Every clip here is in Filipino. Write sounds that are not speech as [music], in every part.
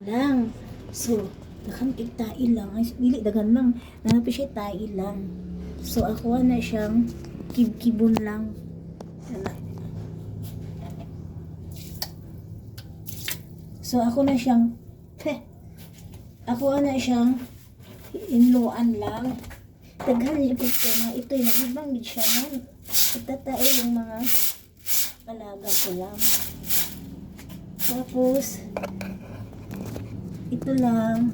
lang. So, kay tae lang. Ay, dili dagan lang. Nanapi siya tae lang. So, ako na siyang kib-kibon lang. So, ako na siyang heh, ako na siyang inluan lang. Daghan siya mga ito. Nagibang gid siya nun. Itatae yung mga alaga ko lang. Tapos, ito lang.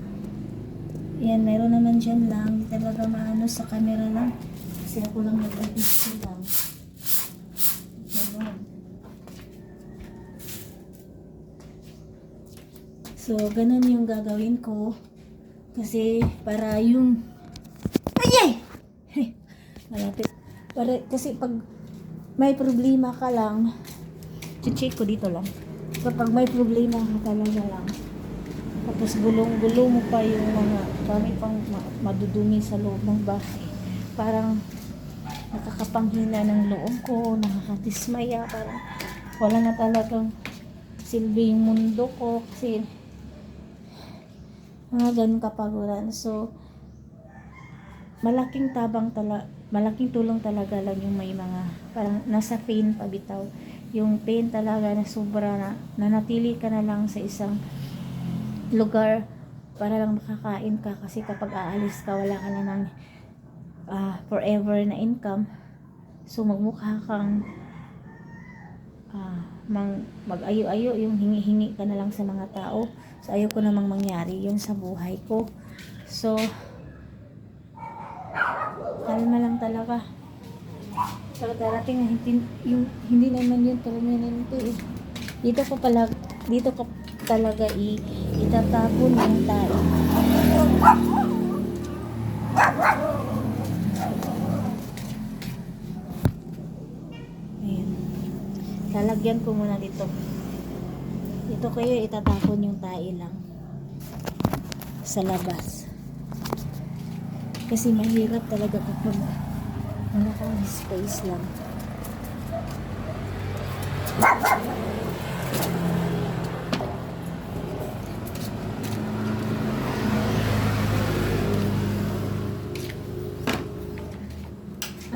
Yan, meron naman dyan lang. Talaga maano sa camera lang. Kasi ako lang nag-video lang. Ganon. So, ganun yung gagawin ko. Kasi, para yung... Ayay! Hey, malapit. Para, kasi pag may problema ka lang, check ko dito lang. Kapag may problema ka talaga lang, tapos gulong-gulong mo pa yung mga dami pang ma- madudumi sa loob ng bahay. Parang nakakapanghina ng loob ko, nakakatismaya, parang wala na talagang silbi yung mundo ko kasi mga ganun kapaguran. So, malaking tabang tala malaking tulong talaga lang yung may mga parang nasa pain pabitaw yung pain talaga na sobra na nanatili ka na lang sa isang lugar para lang makakain ka kasi kapag aalis ka wala ka na ng ah, forever na income. So magmukha kang ah, mang, mag-ayo-ayo yung hingi-hingi ka na lang sa mga tao. So ayaw ko namang mangyari yun sa buhay ko. So kalma lang talaga. Pero darating hindi, yung, hindi naman yun permanente eh. dito ko pala dito ko talaga i, itatapon yung tayo Ayan. Lalagyan ko muna dito. Dito kayo itatapon yung tae lang. Sa labas. Kasi mahirap talaga kapag wala kang space lang.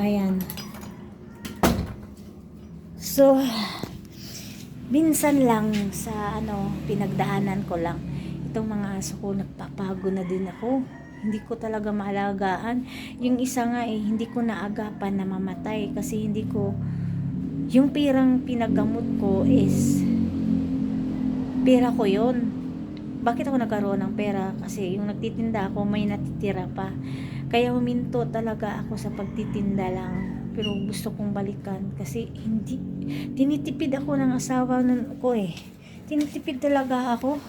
Ayan. So, minsan lang sa ano, pinagdaanan ko lang. Itong mga aso ko, nagpapago na din ako. Hindi ko talaga maalagaan. Yung isa nga eh, hindi ko naagapan na mamatay kasi hindi ko, yung pirang pinagamot ko is, pera ko yon Bakit ako nagkaroon ng pera? Kasi yung nagtitinda ako, may natitira pa. Kaya huminto talaga ako sa pagtitinda lang. Pero gusto kong balikan kasi hindi, tinitipid ako ng asawa nun ko eh. Tinitipid talaga ako.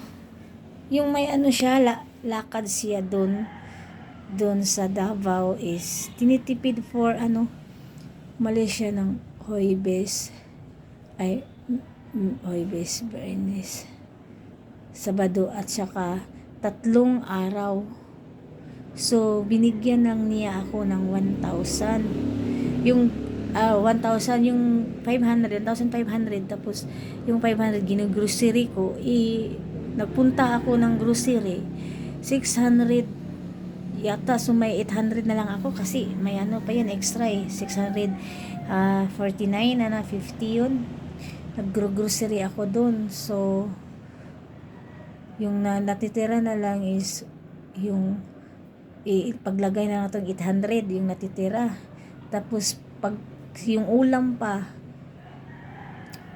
Yung may ano siya, la, lakad siya doon doon sa Davao is tinitipid for ano Malaysia ng Hoybes ay Hoybes Bernes Sabado at saka tatlong araw so binigyan lang niya ako ng 1,000 yung ah 1,000 yung 500 1,500 tapos yung 500 ginugrocery ko. I nagpunta ako ng grocery. 600 yata so may 800 na lang ako kasi may ano pa yun extra eh. 649 na na 50 yun. Naggrocery ako dun. So yung na, natitira na lang is yung i, paglagay na natong 800 yung natitira. Tapos pag yung ulam pa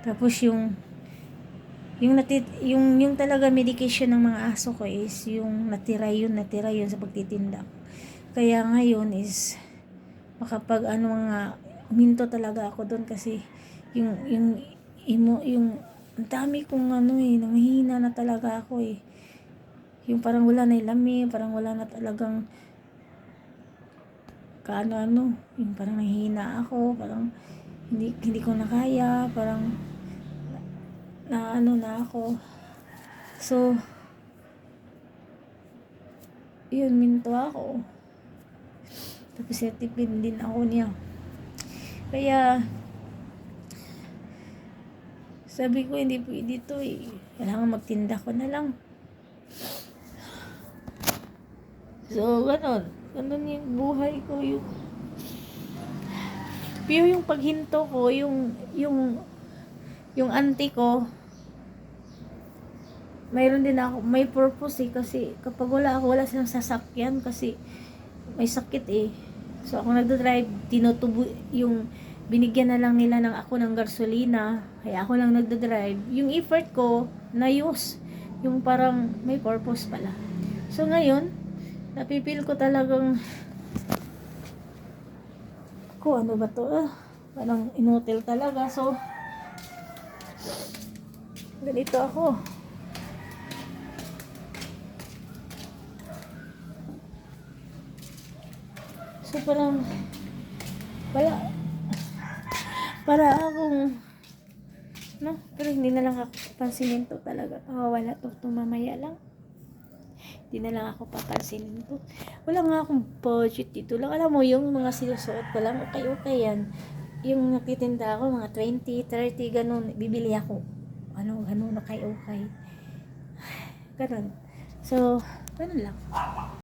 tapos yung yung natit yung yung talaga medication ng mga aso ko is yung natira yun natira yun sa pagtitinda. Kaya ngayon is makapag ano nga minto talaga ako doon kasi yung yung imo yung ang dami kong ano eh nanghihina na talaga ako eh yung parang wala na ilami parang wala na talagang kaano ano yung parang nanghihina ako parang hindi hindi ko na kaya parang na ano na ako. So, yun, minto ako. Tapos natipid din ako niya. Kaya, sabi ko, hindi pwede to eh. Kailangan magtinda ko na lang. So, ganun. Ganun yung buhay ko. Yung, pero yung paghinto ko, yung, yung, yung auntie ko, mayroon din ako, may purpose eh, kasi kapag wala ako, wala silang sasakyan kasi may sakit eh. So, ako nagdadrive, tinutubo, yung binigyan na lang nila ng ako ng gasolina, kaya ako lang nagdadrive. Yung effort ko, na-use. Yung parang may purpose pala. So, ngayon, napipil ko talagang ko ano ba to? Ah, parang inutil talaga. So ganito ako. So parang wala. Para akong no? Pero hindi na lang ako pansinin to talaga. Wala to, to mamaya lang hindi na lang ako papansinin to. Wala nga akong budget dito lang. Alam mo, yung mga sinusuot ko lang, okay, okay yan. Yung nagtitinda ako, mga 20, 30, ganun, bibili ako. Ano, ganun, okay, okay. [sighs] Ganun. So, ganun lang.